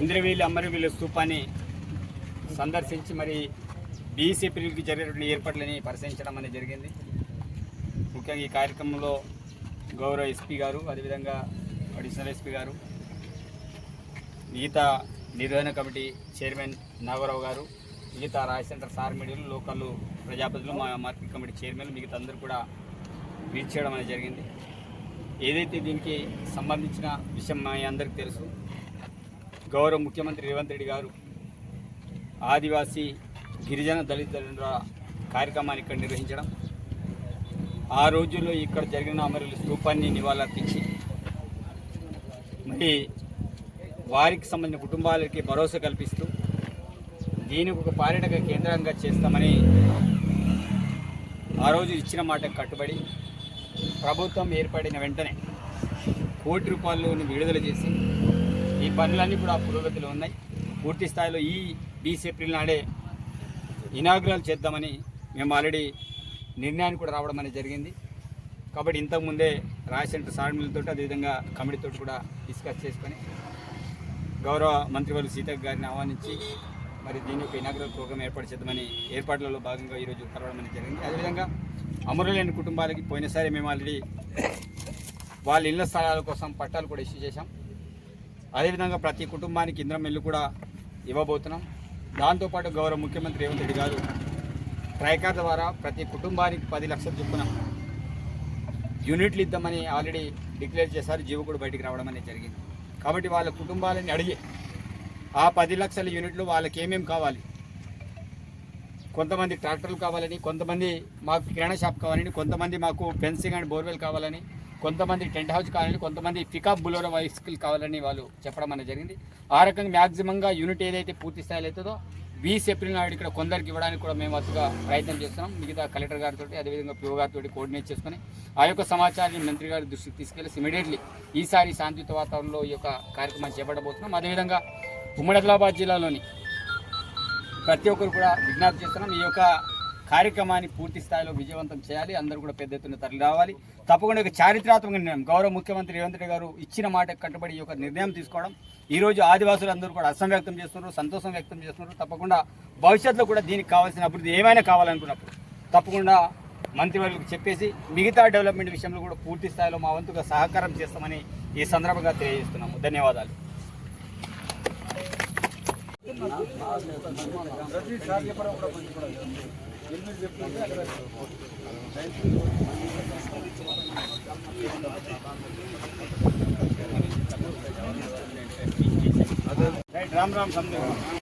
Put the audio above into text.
ఇంద్రవీలు అమరవీలు స్థూపాన్ని సందర్శించి మరి బీసీ పిల్లలకి జరిగినటువంటి ఏర్పాట్లని పరిశీలించడం అనేది జరిగింది. ముఖ్యంగా ఈ కార్యక్రమంలో గౌరవ ఎస్పీ గారు అదేవిధంగా అడిషనల్ ఎస్పీ గారు మిగతా నిర్వహణ కమిటీ చైర్మన్ నాగరావు గారు మిగతా రాజ్ సార్ మీడియాలు లోకల్ ప్రజాపతిలు మా మార్కెట్ కమిటీ చైర్మన్ మిగతా అందరూ కూడా రీచ్ చేయడం అనేది జరిగింది. ఏదైతే దీనికి సంబంధించిన విషయం మా అందరికీ తెలుసు గౌరవ ముఖ్యమంత్రి రేవంత్ రెడ్డి గారు ఆదివాసీ గిరిజన దళితుల కార్యక్రమాన్ని ఇక్కడ నిర్వహించడం ఆ రోజుల్లో ఇక్కడ జరిగిన అమరుల స్థూపాన్ని నివాళులర్పించి మరి వారికి సంబంధించిన కుటుంబాలకి భరోసా కల్పిస్తూ దీనికి ఒక పర్యాటక కేంద్రంగా చేస్తామని ఆ రోజు ఇచ్చిన మాట కట్టుబడి ప్రభుత్వం ఏర్పడిన వెంటనే కోటి రూపాయలను విడుదల చేసి ఈ పనులన్నీ కూడా పురోగతిలో ఉన్నాయి. పూర్తి స్థాయిలో ఈ బీస్ ఏప్రిల్ నాడే ఇనాగ్రల్ చేద్దామని మేము ఆల్రెడీ నిర్ణయానికి కూడా రావడం అనేది జరిగింది. కాబట్టి ఇంతకుముందే రాజ్ సెంటర్ సార్మిలతో అదేవిధంగా కమిటీతో కూడా డిస్కస్ చేసుకొని గౌరవ మంత్రివర్గ సీతక్ గారిని ఆహ్వానించి మరి దీని యొక్క ఇనాగ్రల్ ప్రోగ్రామ్ ఏర్పాటు చేద్దామని ఏర్పాట్లలో భాగంగా ఈరోజు కలవడం అనేది జరిగింది. అదేవిధంగా అమరులైన కుటుంబాలకి పోయినసారి మేము ఆల్రెడీ వాళ్ళ ఇళ్ళ స్థలాల కోసం పట్టాలు కూడా ఇష్యూ చేశాం. అదేవిధంగా ప్రతి కుటుంబానికి ఇంద్రం ఇల్లు కూడా ఇవ్వబోతున్నాం. దాంతోపాటు గౌరవ ముఖ్యమంత్రి రేవంత్ రెడ్డి గారు ట్రైకార్ ద్వారా ప్రతి కుటుంబానికి పది లక్షల చొప్పున యూనిట్లు ఇద్దామని ఆల్రెడీ డిక్లేర్ చేశారు. జీవకుడు బయటికి రావడం అనేది జరిగింది. కాబట్టి వాళ్ళ కుటుంబాలని అడిగి ఆ పది లక్షల యూనిట్లు వాళ్ళకి ఏమేమి కావాలి? కొంతమంది ట్రాక్టర్లు కావాలని కొంతమంది మాకు కిరాణా షాప్ కావాలని కొంతమంది మాకు ఫెన్సింగ్ అండ్ బోర్వెల్ కావాలని కొంతమంది టెంట్ హౌస్ కావాలని కొంతమంది పికప్ బులోరో వైస్కిల్ కావాలని వాళ్ళు చెప్పడం అనేది జరిగింది. ఆ రకంగా మ్యాక్సిమంగా యూనిట్ ఏదైతే పూర్తి స్థాయిలో అవుతుందో బీస్ ఏప్రిల్ నాడు ఇక్కడ కొందరికి ఇవ్వడానికి కూడా మేము అసలుగా ప్రయత్నం చేస్తున్నాం. మిగతా కలెక్టర్ గారితో అదేవిధంగా పిఓ గారితో కోఆర్డినేట్ చేసుకుని ఆ యొక్క సమాచారాన్ని మంత్రి గారి దృష్టికి తీసుకెళ్ళి ఇమీడియట్లీ ఈసారి శాంతియుత వాతావరణంలో ఈ యొక్క కార్యక్రమాన్ని చేపట్టబోతున్నాం. అదేవిధంగా ఉమ్మడి ఆదిలాబాద్ జిల్లాలోని ప్రతి ఒక్కరు కూడా విజ్ఞప్తి చేస్తున్నాం ఈ యొక్క కార్యక్రమాన్ని పూర్తి స్థాయిలో విజయవంతం చేయాలి అందరూ కూడా పెద్ద ఎత్తున తరలి రావాలి. తప్పకుండా ఒక చారిత్రాత్మక నిర్ణయం గౌరవ ముఖ్యమంత్రి రేవంత్ రెడ్డి గారు ఇచ్చిన మాట కట్టుబడి ఈ యొక్క నిర్ణయం తీసుకోవడం ఈరోజు ఆదివాసులు అందరూ కూడా అసం వ్యక్తం చేస్తున్నారు సంతోషం వ్యక్తం చేస్తున్నారు. తప్పకుండా భవిష్యత్తులో కూడా దీనికి కావాల్సిన అభివృద్ధి ఏమైనా కావాలనుకున్నప్పుడు తప్పకుండా మంత్రివర్యులకు చెప్పేసి మిగతా డెవలప్మెంట్ విషయంలో కూడా పూర్తి స్థాయిలో మా వంతుగా సహకారం చేస్తామని ఈ సందర్భంగా తెలియజేస్తున్నాము. ధన్యవాదాలు. ప్రతి సాధ్యపడ కూడా పంచుకోవడం ఎనిమిది చెప్తుంటే అక్కడ రైట్ రామ్ రామ్ సందేహం